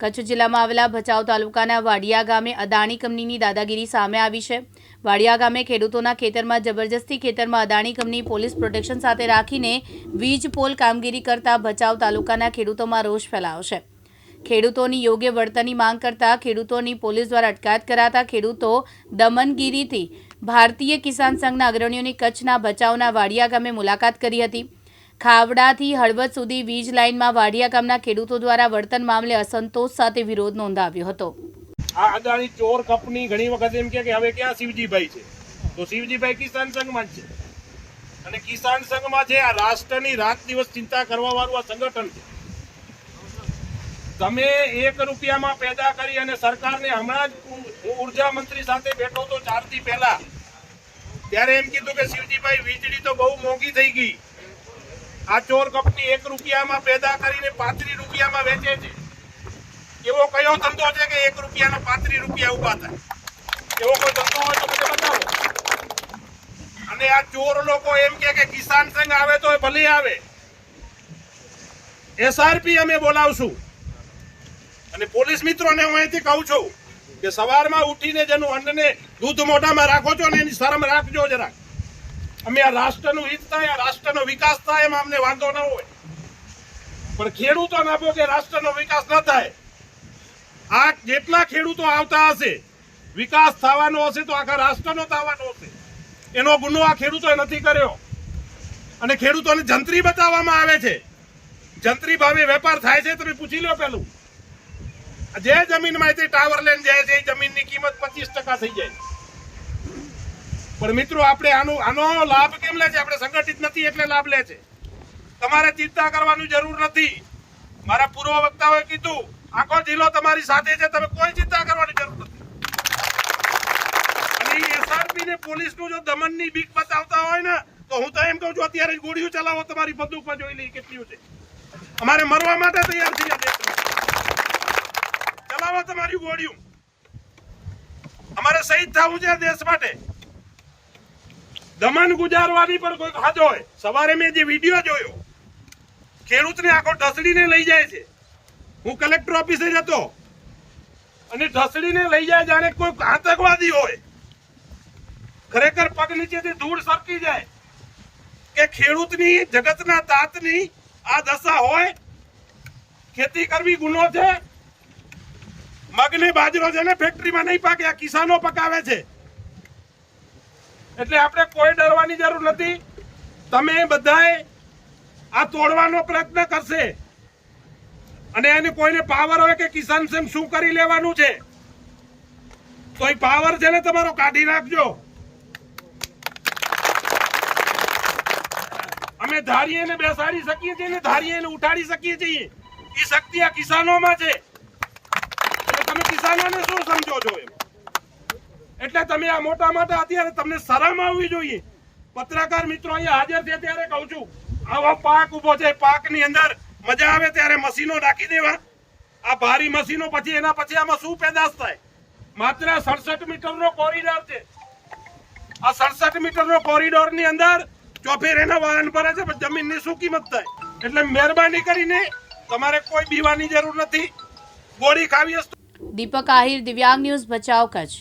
કચ્છ જિલ્લામાં આવેલા ભચાઉ તાલુકાના વાડિયા ગામે અદાણી કંપનીની દાદાગીરી સામે આવી છે. વાડિયા ગામે ખેડૂતોના ખેતરમાં જબરજસ્તી ખેતરમાં અદાણી કંપની પોલીસ પ્રોટેક્શન સાથે રાખીને વીજ પોલ કામગીરી કરતા ભચાઉ તાલુકાના ખેડૂતોમાં રોષ ફેલાયો છે. ખેડૂતોની યોગ્ય વળતરની માંગ કરતા ખેડૂતોની પોલીસ દ્વારા અટકાયત કરાતા ખેડૂતો દમનગીરીથી ભારતીય કિસાન સંઘના અગ્રણીઓની કચ્છના ભચાઉના વાડિયા ગામે મુલાકાત કરી હતી. ખાવડાથી હળવદ સુધી વીજ લાઇનમાં વાડિયા ગામના ખેડૂતો દ્વારા વર્તન મામલે અસંતોષ સાથે વિરોધ નોંધાવ્યો હતો. આ અદાણી ચોર કંપની ઘણી વખત એમ કે હવે ક્યાં શિવજીભાઈ છે? તો શિવજીભાઈ કિસાન સંઘમાં છે. અને કિસાન સંઘમાં છે આ રાષ્ટ્રની રાત દિવસ ચિંતા કરવા વાળું આ સંગઠન છે. તમે એક રૂપિયામાં પેદા કરી અને સરકારને હમણાં જ ઊર્જા મંત્રી સાથે બેઠો તો ચારથી પહેલા. ત્યારે એમ કીધું કે શિવજીભાઈ વીજળી તો બહુ મોંઘી થઈ ગઈ. આ ચોર કંપની એક રૂપિયામાં પેદા કરીને પાંત્રીસ રૂપિયામાં વેચે છે. એવો કયો ધંધો છે કે એક રૂપિયાનો પાંત્રીસ રૂપિયા ઊભા થાય? એવો કોઈ ધંધો હોય તો મને બતાવો. અને આ ચોર લોકો એમ કે કિસાન સંઘ આવે તો ભલે આવે. એસઆરપી અમે બોલાવશું. અને પોલીસ મિત્રોને હું અહીંથી કહું છું કે સવારમાં ઉઠીને જેનું અન્નને દૂધ મોઢામાં રાખો છો ને એની શરમ રાખજો જરાક. અમે આ રાષ્ટ્રનું હિત થાય, આ રાષ્ટ્રનો વિકાસ થાય એમાં અમને વાંધો ન હોય. પણ ખેડૂતો ના કે રાષ્ટ્રનો વિકાસ ન થાય. આ જેટલા ખેડૂતો આવતા હશે, વિકાસ થવાનો હશે તો આખા રાષ્ટ્રનો થવાનો હશે. એનો ગુનો આ ખેડૂતોએ નથી કર્યો. અને ખેડૂતોને જંત્રી બતાવવામાં આવે છે. જંત્રી ભાવે વેપાર થાય છે, તમે પૂછી લો પેલું. જે જમીનમાંથી ટાવર લેન જાય છે, એ જમીનની કિંમત પચીસ ટકા થઈ જાય. પણ મિત્રો, આપણે આનો આનો લાભ કેમ લે છે? આપણે સંગઠિત નથી એટલે લાભ લે છે. તમારે ચિંતા કરવાની જરૂર નથી. મારા પૂર્વ વક્તાઓએ કીધું, આખો જિલ્લો તમારી સાથે છે, તમે કોઈ ચિંતા કરવાની જરૂર નથી. અને એસઆરપી ને પોલીસનું જો દમનની બીક બતાવતા હોય ને, તો હું તો કહું છું, અત્યારે ગોળીઓ ચલાવો, તમારી બંદૂકમાં જોઈ લઈ કેટલી છે. અમારે મરવા માટે તૈયાર થઈ ચલાવો તમારી ગોળીઓ. અમારે શહીદ થવું છે દેશ માટે. દમન ગુજારવાની પણ કોઈ હદ હોય. સવારે મેં જે વીડિયો જોયો, ખેડૂતને આખો ઢસડીને લઈ જાય છે. હું કલેક્ટર ઓફિસે જતો. અને ઢસડીને લઈ જાય જાણે કોઈ આતંકવાદી હોય. ખરેખર પગ નીચેથી ધૂળ સરકી જાય. કે ખેડૂતની, જગતના તાતની આ દશા હોય, ખેતી કરવી ગુનો છે. મગને બાજરો છે ને ફેક્ટરીમાં નહીં પાકે, આ કિસાનો પકાવે છે. એટલે આપણે કોઈ ડરવાની જરૂર નથી. તમે બધાએ આ તોડવાનો પ્રયત્ન કરશે. અને એને કોઈને પાવર હોય કે કિસાન સેમ શું કરી લેવાનું છે? તો એ પાવર છે ને તમારો કાઢી નાખજો. અમે ધારીએ ને બેસાડી શકીએ છીએ ને ધારીએ ને ઉઠાડી શકીએ છીએ. એ શક્તિ આ કિસાનોમાં છે. તમે કિસાનોને શું સમજો છો એમ? એટલે તમે આ મોટા મોટા અત્યારે તમને શરમ આવવી જોઈએ. પત્રકાર મિત્રો અહીંયા હાજર છે ત્યારે કહું છું, આવો પાક ઊભો છે, પાકની અંદર મજા આવે ત્યારે મશીનો નાખી દેવા. આ ભારી મશીનો પછી એના પછી આમાં શું પેદાશ થાય? માત્ર સડસઠ મીટરનો કોરિડોર છે. આ સડસઠ મીટરનો કોરિડોરની અંદર ચોફેર એના વાહન ભરે છે, પણ જમીનની શું કિંમત થાય? એટલે મહેરબાની કરીને તમારે કોઈ બીવાની જરૂર નથી. ગોળી ખાવી દીપક આહિર, દિવ્યાંગ ન્યૂઝ ભચાઉ કચ્છ.